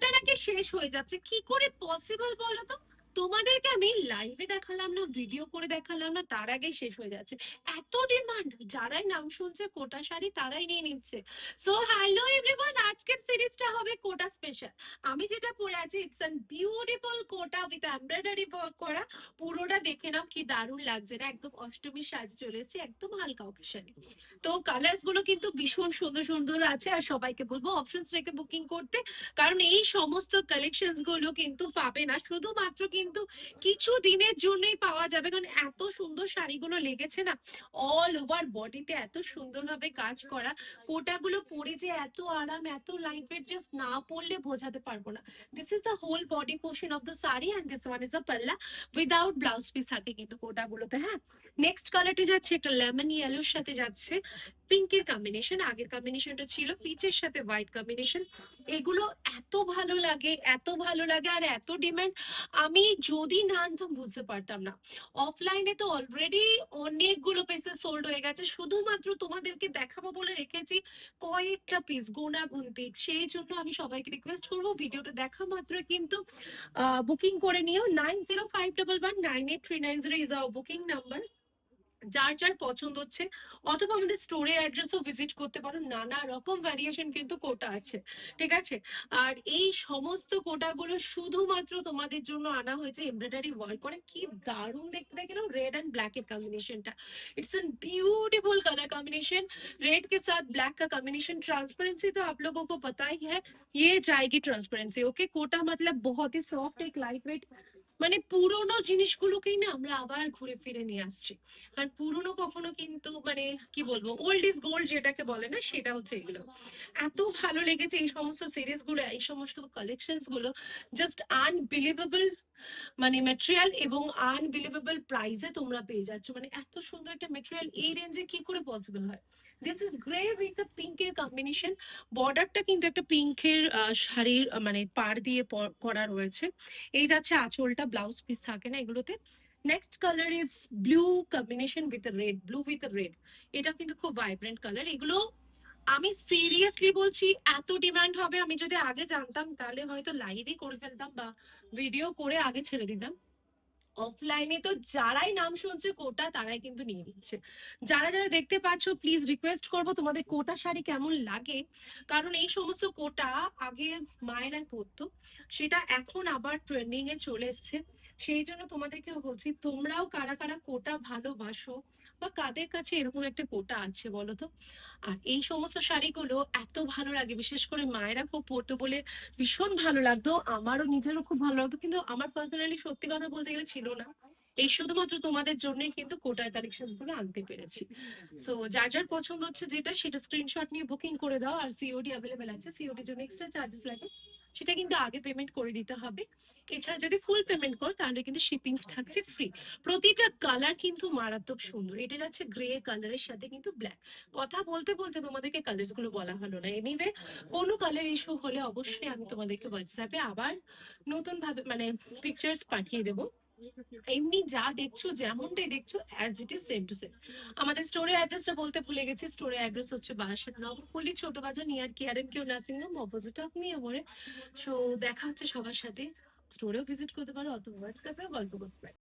কোটাটা নাকি শেষ হয়ে যাচ্ছে? কি করে পসিবল বলো তো? তোমাদেরকে আমি লাইভে দেখালাম না ভিডিও করে দেখালাম না, তার আগেই শেষ হয়ে যাচ্ছে। এত ডিমান্ড যারাই নাম শুনছে কোটা শাড়ি তারাই নিয়ে নিচ্ছে। সো হ্যালো এভরিওয়ান আজকের সিরিজটা হবে কোটা স্পেশাল আমি যেটা পরে আছি it's an beautiful Kota with embroidery work করা। পুরোটা দেখে নাও, কি দারুণ লাগছে না, একদম অষ্টমীর সাজ চলে এসেছে, একদম হালকা অকেশনে তো কালার্সগুলো কিন্তু ভীষণ সুন্দর সুন্দর আছে, আর সবাইকে বলব অপশনস রেখে বুকিং করতে, কারণ এই সমস্ত কালেকশনসগুলো কিন্তু পাবে না, শুধুমাত্র কিন্তু কিছু দিনের জন্যই পাওয়া যাবে। কারণ এত সুন্দর শাড়িগুলো লেগেছে না অল ওভার বডিতে এত সুন্দরভাবে কাজ করা, কোটাগুলো পরে যে এত আরাম, এত লাইট ওয়েট জাস্ট না পরলে বোঝাতে পারব না। This is the whole body portion of the sari and this one is the palla without blouse piece থাকে কিন্তু কোটাগুলোতে হ্যাঁ? নেক্সট কালারটি যাচ্ছে, একটা লেমন ইয়েলোর সাথে যাচ্ছে। পিঙ্কের কম্বিনেশন আগের কম্বিনেশনটা ছিল পিচের সাথে হোয়াইট কম্বিনেশন এগুলো এত ভালো লাগে, এত ভালো লাগে আর এত ডিমান্ড আমি যদি না আনতাম বুঝতে পারতাম না। অফলাইনে তো অলরেডি অনেকগুলো পিসেস সোল্ড হয়ে গেছে। শুধুমাত্র তোমাদেরকে দেখাবো বলে রেখেছি কয়েকটা পিস গোনা গুনতি সেই জন্য আমি সবাইকে রিকোয়েস্ট করব ভিডিওটা দেখা মাত্র কিন্তু বুকিং করে নিও। Nine zero five double one nine eight three nine zero is our booking number যার যার পছন্দ হচ্ছে, অথবা আমাদের স্টোরে অ্যাড্রেসও ভিজিট করতে পারো। নানা রকম ভ্যারিয়েশন কিন্তু কোটা আছে, ঠিক আছে? আর এই সমস্ত কোটাগুলো শুধুমাত্র তোমাদের জন্য আনা হয়েছে এমব্রয়ডারি ওয়ার্ক করে। কি দারুণ দেখতে দেখে না রেড অ্যান্ড ব্ল্যাক এর কম্বিনেশনটা it's an beautiful colour combination red কে সাথ ব্ল্যাক কা কম্বিনেশন ট্রান্সপারেন্সি তো আপ लोगों को पता ही है, ये जाएगी ट्रांसपेरेंसी ओके कोटा मतलब बहुत ही মানে পুরোনো জিনিসগুলোকেই না আমরা আবার ঘুরে ফিরে নিয়ে আসছি আর পুরোনো কখনো কিন্তু মানে কি বলব ওল্ড ইজ গোল্ড যেটাকে বলে না সেটা হচ্ছে এগুলো। এত ভালো লেগেছে এই সমস্ত সিরিজগুলো এই সমস্ত কালেকশনসগুলো জাস্ট আনবিলিভেবল মানে মেটেরিয়াল এবং আনবিলিভেবল প্রাইসে তোমরা পেয়ে যাচ্ছ। মানে এত সুন্দর একটা মেটেরিয়াল এই রেঞ্জে কি করে পসিবল হয়? This is grey with the পিঙ্কের কম্বিনেশন বর্ডারটা কিন্তু একটা পিঙ্কের শাড়ির আহ, মানে পার দিয়ে করা রয়েছে। এই যাচ্ছে আঁচলটা ব্লাউজ পিস থাকে না এগুলোতে। Next colour is blue combination with red blue with red এটা কিন্তু খুব ভাইব্রেন্ট কালার এগুলো আমি সিরিয়াসলি বলছি, এত ডিমান্ড হবে, আমি যদি আগে জানতাম, তাহলে হয়তো লাইভই করে ফেলতাম বা ভিডিও করে আগে ছেড়ে দিতাম। অফলাইনে তো যারাই নাম শুনছে কোটা তারাই কিন্তু নিয়ে নিচ্ছে। যারা যারা দেখতে পাচ্ছ প্লিজ রিকোয়েস্ট করব তোমাদের কোটা শাড়ি কেমন লাগে। কারণ এই সমস্ত কোটা আগে মায়েরা পরতো, সেটা এখন আবার ট্রেন্ডিং এ চলে এসছে। সেই জন্য তোমাদেরকেও বলছি, তোমরাও কারা কারা কোটা ভালোবাসো বা কাদের কাছে এরকম একটা কোটা আছে বলো তো? আর এই সমস্ত শাড়িগুলো এত ভালো লাগে, বিশেষ করে মায়েরা খুব পরতো বলে ভীষণ ভালো লাগতো। আমারও নিজেরও খুব ভালো লাগতো, কিন্তু আমার পার্সোনালি সত্যি কথা বলতে গেলে ছিল না। এই শুধুমাত্র তোমাদের জন্যই কিন্তু কোটার কালেকশনগুলো আনতে পেরেছি। সো যার যার পছন্দ হচ্ছে যেটা, সেটা স্ক্রিনশট নিয়ে বুকিং করে দাও। আর সিওডি অ্যাভেলেবেল আছে সিওডির জন্য এক্সট্রা চার্জেস লাগে। সেটা কিন্তু আগে পেমেন্ট করে দিতে হবে। এছাড়া যদি ফুল পেমেন্ট তাহলে কিন্তু শিপিং থাকছে ফ্রি প্রতিটা কালার কিন্তু মারাত্মক সুন্দর। এটা যাচ্ছে গ্রে কালারের সাথে কিন্তু ব্ল্যাক কথা বলতে বলতে তোমাদেরকে কালার্সগুলো বলা হলো না। এনিওয়ে কোনো কালার ইস্যু হলে অবশ্যই আমি তোমাদেরকে হোয়াটসঅ্যাপে আবার নতুন ভাবে মানে পিকচার্স পাঠিয়ে দেবো। এমনি যা দেখছ, যেমনটাই দেখছ as it is same to same আমাদের স্টোরের অ্যাড্রেসটা বলতে ভুলে গেছি। স্টোরের অ্যাড্রেস হচ্ছে Barasat Nagarpalli Chhoto Bazar near care and Q, nursing home opposite of আমরে। So দেখা হচ্ছে সবার সাথে। স্টোরেও ভিজিট করতে পারো, অথবা হোয়াটসঅ্যাপে গল্প করতে পারো।